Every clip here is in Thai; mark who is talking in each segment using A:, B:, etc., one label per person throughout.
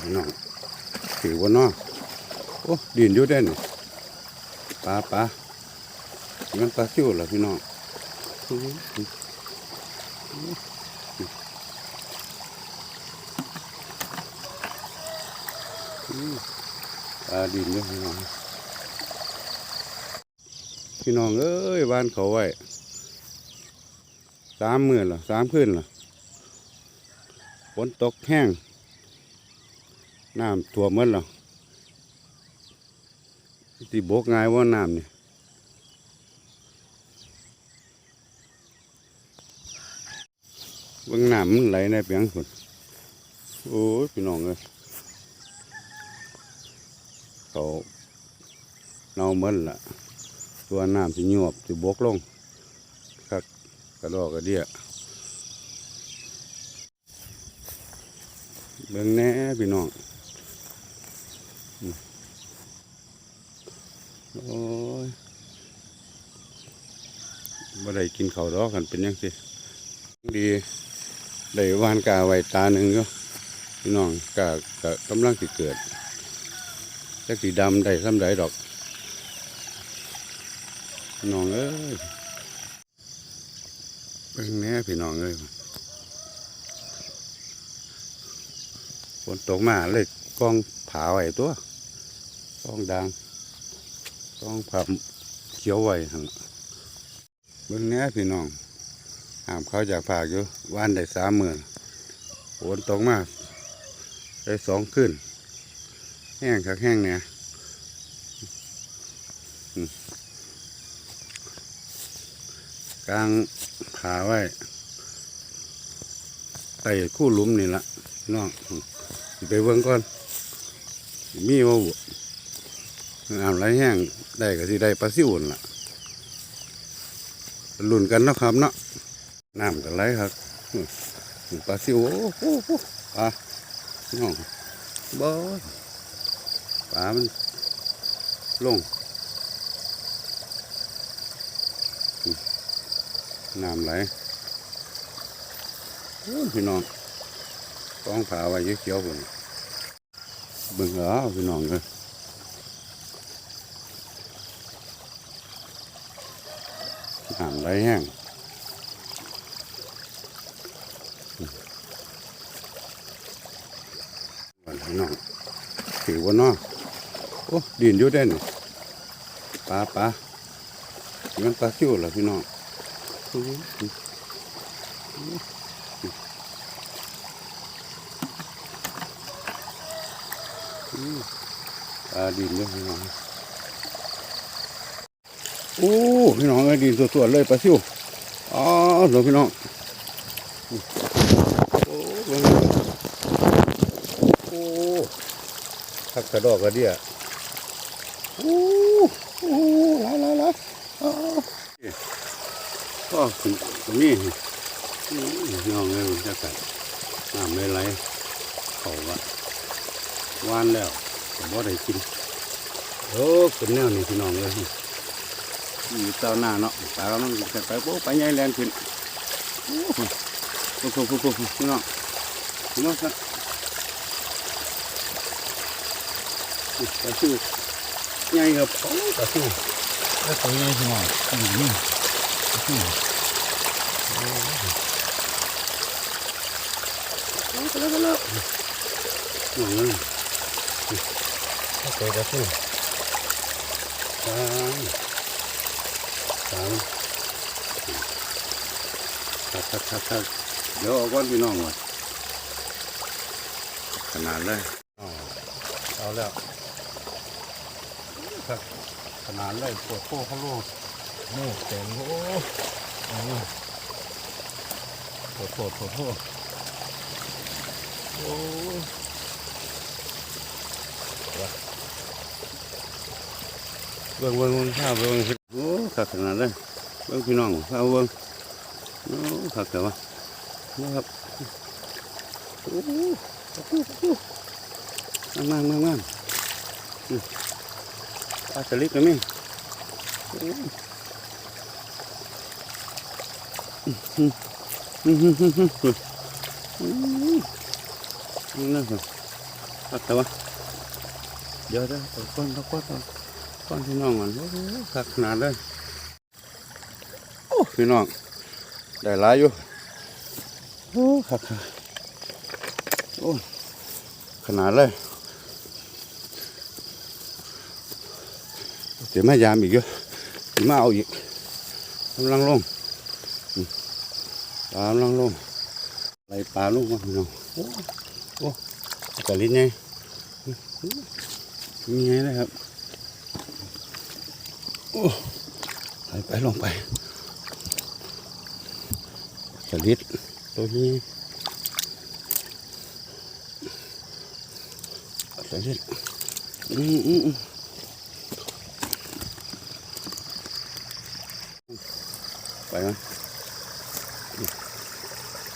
A: พี่น้องถือว่าน้อโอ้ดินอยู่ได้นี่ปลาปลามันปลาซิวเหรอพี่น้องอื้อหืออื้อปลาดินด้วยพี่น้อง พี่น้องเอ้ยบ้านเขาไว้สามหมื่นหรอสามคืนหรอฝนตกแห้ง น้ำท่วมหมดหรอที่บกง่ายว่าน้ำนี่เบางน้ำมันไหลในเปียงสุดโอ้ยพี่น้องเอ้ยเขาเน่าหมันละตัวน้ำสิหยวบสิบกลงคักกระดอกกระเดียเบิ่งแน่พี่น้อง โอ้ยบ่ได้กินข้าวดอกกันเป็นยังสิดีได้วานกาไว้ตาหนึ่งก็พี่น้องกากะกำลังสิเกิดจักสีดำได้ซ้ำใดดอกพี่น้องเอ้ยเป็นแน่พี่น้องเอ้ยฝนตกมาเลยกองผาไว้ตัว กองดังกองผับเขียวไว้หันล่ะเบิ่งแหน่พี่น้องหามเขาจากผากอยู่ว่านได้สามหมื่นฝนตกมากได้สองขึ้น แห้งคักแห้งเนี่ยกลางผาไว้ใส่คู่ลุมนี่ละน้องไปเบิ่งก่อน มีว่า น้ำไหลแห้งได้ก็สิได้ปลาซิวนั่นล่ะลุ่นกันเนาะครับเนาะน้ำกันไหลครับปลาซิวโอ้โหปลาพี่น้องบ่ปลามันลงน้ำไหลพี่น้องต้องผาไว้เขียวๆพุ่นเบิ่งเอพี่น้องเลย น้ำไหลแห้งวันพี่น้องถือว่าน้อโอ้ดินอยู่ได้หนี่ปลาปลามันปลาซิวเหรอพี่น้องปลาดินด้วยพี่น้อง โอ้พี่น้องไอ้ดินสดๆเลยปลาซิวอ๋อหลวงพี่น้องโอ้โอ้ทักกระดอกกระเดียโอ้โอ้หลายหลายหลายอ๋อก็ถึงตรงนี้น้องเลยจะกัดน้ำไม่ไหลเขาว่าหวานแล้วผมว่าได้กินโอ้เป็นแนวนี้พี่น้องเลย อยู่เต้าหน้าเนาะตามันไปโป๊ไปใหญ่แรงขึ้นโอ้โหโอ้โหโอ้โหพี่น้องพี่น้องครับปลาซิวใหญ่ครับโอ้ปลาซิว
B: แล้วตัวนี้พี่น้องนี่นี่นี่
A: ไปแล้วไปแล้วน้องเลย
B: ถ้าตัวก็สู้
A: สาม สามทักทักทักทักเดี๋ยวก้อนพี่น้องก่อนขนาดเลย
B: เอาแล้ว
A: ครับขนาดเลยปวดโป้เขาโลก
B: โม่เต็มโอ้โอ้โหโถโถโถโอ้
A: เบิ่งเบิ่งเบิ่งข้าวเบิ่ง โอ้ขักขนาดเลยเบิ่งพี่น้องข้าวเบิ่งโอ้ขักแต่ว่านะครับโอ้โหนั่งนั่งนั่งนั่งอืมปลาสลิดก็มีโอ้อืมอืมอืมอืมอืมอืมอืมนั่นสิเอาแต่ว่าเดี๋ยวจะเอาก้อนเอาก้อน ก้อนพี่น้องมันโอ้โหคักขนาดเลยโอ้พี่น้องได้หลายอยู่โอ้คักคักโอ้ขนาดเลยเดี๋ยวมายามอีกเยอะเดี๋ยวมาเอาอีกกำลังลงอืมปลากำลังลงไหลปลาลงมาพี่น้องโอ้โอ้กะลิ้นไงมีไงเลยครับ อไปลงไปสลิดตัวนี้สลิดอืมอืมไปมั้ย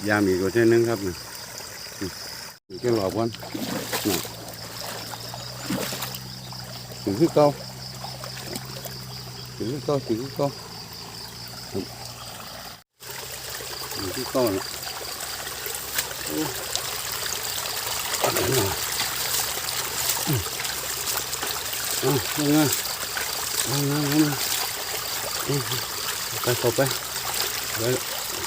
A: ยามอีกตัวเช่นนึงครับนี่นี่ก็หลอกวันนี่ถึงที่เก้าถึงที่เก้าถึงที่ก้าครับถึงที่เก้า นะโอ้เอันนั้นน่ะอืมเอาลงมาลงมาลงมาอืมไปเข้าไปไปไ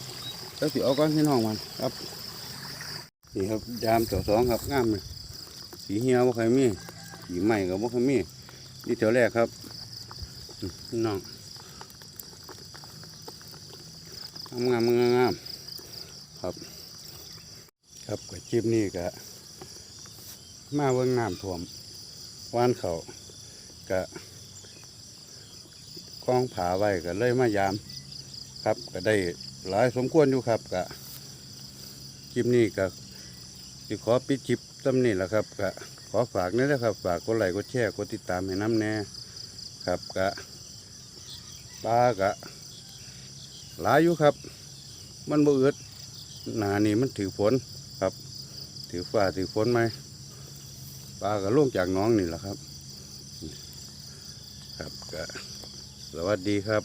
A: แล้วสีออกก้อนขึ้นห้องมันครับนี่ครับยามแถวสองครับงามเลยสีเหี่ยวบ่เคยมีสีใหม่กับ่เคยมีนี่แถวแรกครับน้องงามงามงามครับ ครับกับคลิปนี่ก็มาเวิ้งน้ำท่วมว่านเขากะกองผาไว้ก็เลยมายาม ครับก็ได้ หลายสมควรอยู่ครับก็คลิปนี้ก็สิขอปิดคลิปตำนี้แหละครับก็ขอฝากนี่นะครับ ฝากกดไลค์กดแชร์กดติดตามให้น้ำแน่ครับก็ปลาก็หลายอยู่ครับ มันบ่อืดหนานี่มันถือฝนครับ ถือฟ้าถือฝนไหมปลาก็ล่วงจากน้องนี่แหละครับ ครับก็สวัสดีครับ